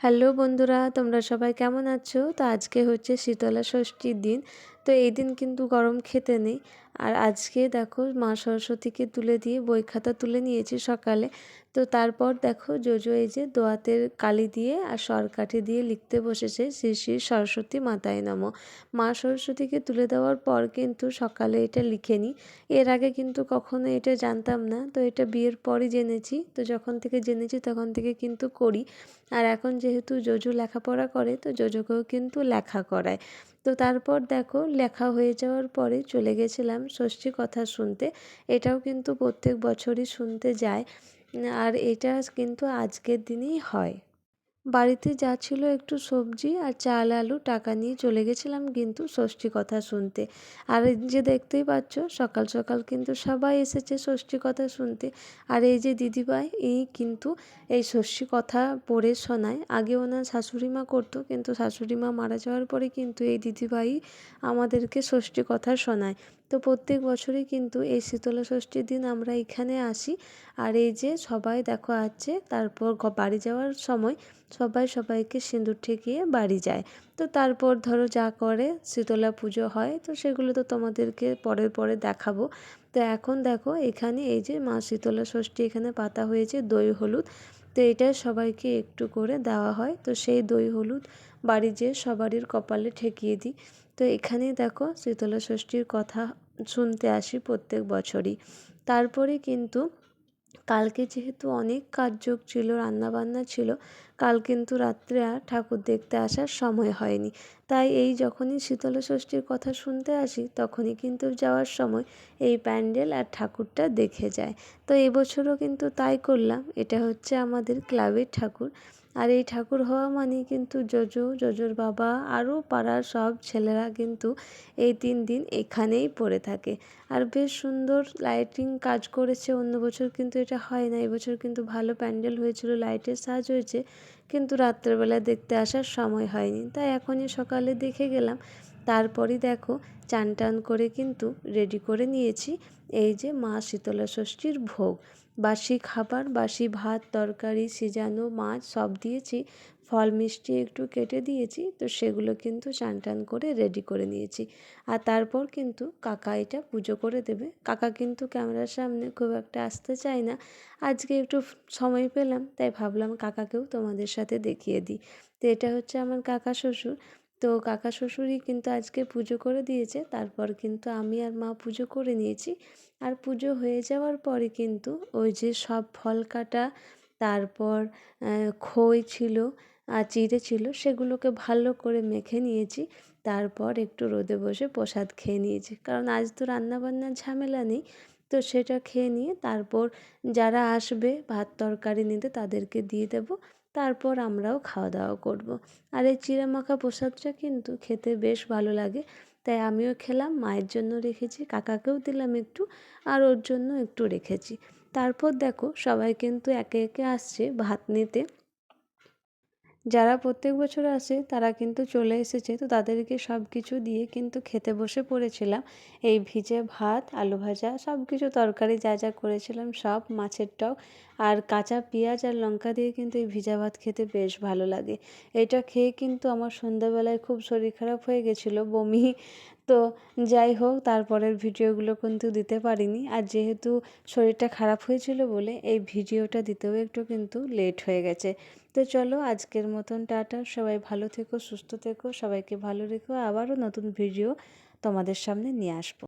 Hello বন্ধুরা, তোমরা সবাই কেমন আছো? তো আজকে হচ্ছে শীতলা ষষ্ঠীর দিন, তো এই দিন কিন্তু গরম খেতে নেই। আর আজকে দেখো মা সরস্বতীকে তুলে দিয়ে বই খাতা তুলে নিয়েছি সকালে। তো তারপর দেখো জোজো এই যে দোয়াতের কালি দিয়ে আর সরকাঠি দিয়ে লিখতে বসেছে শ্রী শ্রী সরস্বতী মাতায় নম। মা সরস্বতীকে তুলে দেওয়ার পর কিন্তু সকালে এটা লিখে নিই এর আগে কিন্তু কখনো এটা জানতাম না। তো এটা বিয়ের পরই জেনেছি। তো যখন থেকে জেনেছি তখন থেকে কিন্তু করি। আর এখন যেহেতু জোজো লেখাপড়া করে, তো জোজোকেও কিন্তু লেখা করায়। তো তারপর দেখো লেখা হয়ে যাওয়ার পরে চলে গেছিলাম ষষ্ঠী কথা শুনতে। এটাও কিন্তু প্রত্যেক বছরই শুনতে যায়। আর এটা কিন্তু আজকের দিনেই হয়। বাড়িতে যা ছিল একটু সবজি আর চাল, আলু টাকা নিয়ে চলে গেছিলাম কিন্তু ষষ্ঠী কথা শুনতে। আর যে দেখতেই পাচ্ছ, সকাল সকাল কিন্তু সবাই এসেছে ষষ্ঠী কথা শুনতে। আর এই যে দিদিভাই, এই কিন্তু এই ষষ্ঠী কথা পড়ে শোনায়। আগে ওনার শাশুড়ি মা করতো কিন্তু শাশুড়ি মা মারা যাওয়ার পরে কিন্তু এই দিদিভাই আমাদেরকে ষষ্ঠী কথা শোনায়। তো প্রত্যেক বছরই কিন্তু এই শীতলা ষষ্ঠীর দিন আমরা এখানে আসি। আর এই যে সবাই দেখো আছে, তারপর বাড়ি যাওয়ার সময় সবাই সবাইকে সিঁদুর ঠেকিয়ে বাড়ি যায়। তো তারপর ধরো যা করে শীতলা পুজো হয়, তো সেগুলো তো তোমাদেরকে পরের পরে দেখাবো। তো এখন দেখো এখানে এই যে মা শীতলা ষষ্ঠী এখানে পাতা হয়েছে দই, হলুদ। তো এটা সবাইকে একটু করে দেওয়া হয়। তো সেই দই, হলুদ বাড়ি যেয়ে সবারই কপালে ঠেকিয়ে দিই। তো এখানেই দেখো শীতলা ষষ্ঠীর কথা শুনতে আসি প্রত্যেক বছরই। তারপরে কিন্তু কালকে যেহেতু অনেক কাজযোগ ছিল, রান্নাবান্না ছিল, কাল কিন্তু রাত্রে আর ঠাকুর দেখতে আসার সময় হয়নি। তাই এই যখনই শীতলা ষষ্ঠীর কথা শুনতে আসি, তখনই কিন্তু যাওয়ার সময় এই প্যান্ডেল আর ঠাকুরটা দেখে যায়। তো এবছরও কিন্তু তাই করলাম। এটা হচ্ছে আমাদের ক্লাবের ঠাকুর। আর এই ঠাকুর হওয়া মানে কিন্তু জজো, জজোর বাবা আরও পাড়ার সব ছেলেরা কিন্তু এই তিন দিন এখানেই পড়ে থাকে। আর বেশ সুন্দর লাইটিং কাজ করেছে, অন্য বছর কিন্তু এটা হয় না। এবছর কিন্তু ভালো প্যান্ডেল হয়েছিল লাইটের সাজ হয়েছে, কিন্তু রাত্রেবেলা দেখতে আসার সময় হয়নি। তাই এখনই সকালে দেখে গেলাম তারপরই দেখো চান টান করে কিন্তু রেডি করে নিয়েছি। এই যে মা শীতলা ষষ্ঠীর ভোগ। বাসি খাবার, বাসি ভাত, তরকারি, সিজানো মাছ সব দিয়েছি। ফল, মিষ্টি একটু কেটে দিয়েছি, তো সেগুলো কিন্তু চান টান করে রেডি করে নিয়েছি। আর তারপর কিন্তু কাকা এটা পুজো করে দেবে। কাকা কিন্তু ক্যামেরার সামনে খুব একটা আসতে চায় না। আজকে একটু সময় পেলাম, তাই ভাবলাম কাকাকেও তোমাদের সাথে দেখিয়ে দিই। তো এটা হচ্ছে আমার কাকা শ্বশুর। তো কাকা শ্বশুরই কিন্তু আজকে পুজো করে দিয়েছে, তারপর কিন্তু আমি আর মা পুজো করে নিয়েছি। আর পুজো হয়ে যাওয়ার পরে কিন্তু ওই যে সব ফল কাটা, তারপর খই ছিল, আর চিড়ে ছিল, সেগুলোকে ভালো করে মেখে নিয়েছি। তারপর একটু রোদে বসে প্রসাদ খেয়ে নিয়েছি। কারণ আজ তো রান্নাবান্নার ঝামেলা নেই, তো সেটা খেয়ে নিয়ে তারপর যারা আসবে ভাত তরকারি নিতে তাদেরকে দিয়ে দেবো। তারপর আমরাও খাওয়া দাওয়া করব। আর এই চিড়ে মাখা প্রসাদটা কিন্তু খেতে বেশ ভালো লাগে। তাই আমিও খেলাম, মায়ের জন্য রেখেছি, কাকাকেও দিলাম একটু, আর ওর জন্য একটু রেখেছি। তারপর দেখো, সবাই কিন্তু একে একে আসছে ভাত নিতে। যারা প্রত্যেক বছর আসে, তারা কিন্তু চলে এসেছে। তো তাদেরকে সব কিছু দিয়ে কিন্তু খেতে বসে পড়েছিলাম। এই ভিজে ভাত, আলু ভাজা সব কিছু তরকারি যা যা করেছিলাম, সব মাছের টক আর কাঁচা পেঁয়াজ আর লঙ্কা দিয়ে কিন্তু এই ভিজা ভাত খেতে বেশ ভালো লাগে। এটা খেয়ে কিন্তু আমার সন্ধ্যাবেলায় খুব শরীর খারাপ হয়ে গেছিল, বমি। তো যাই হোক, তারপরের ভিডিওগুলো কিন্তু দিতে পারিনি। আর যেহেতু শরীরটা খারাপ হয়েছিল বলে এই ভিডিওটা দিতেও একটু কিন্তু লেট হয়ে গেছে। তো চলো, আজকের মতন টাটা। সবাই ভালো থেকো, সুস্থ থেকো, সবাইকে ভালো রেখো। আবারও নতুন ভিডিও তোমাদের সামনে নিয়ে আসব।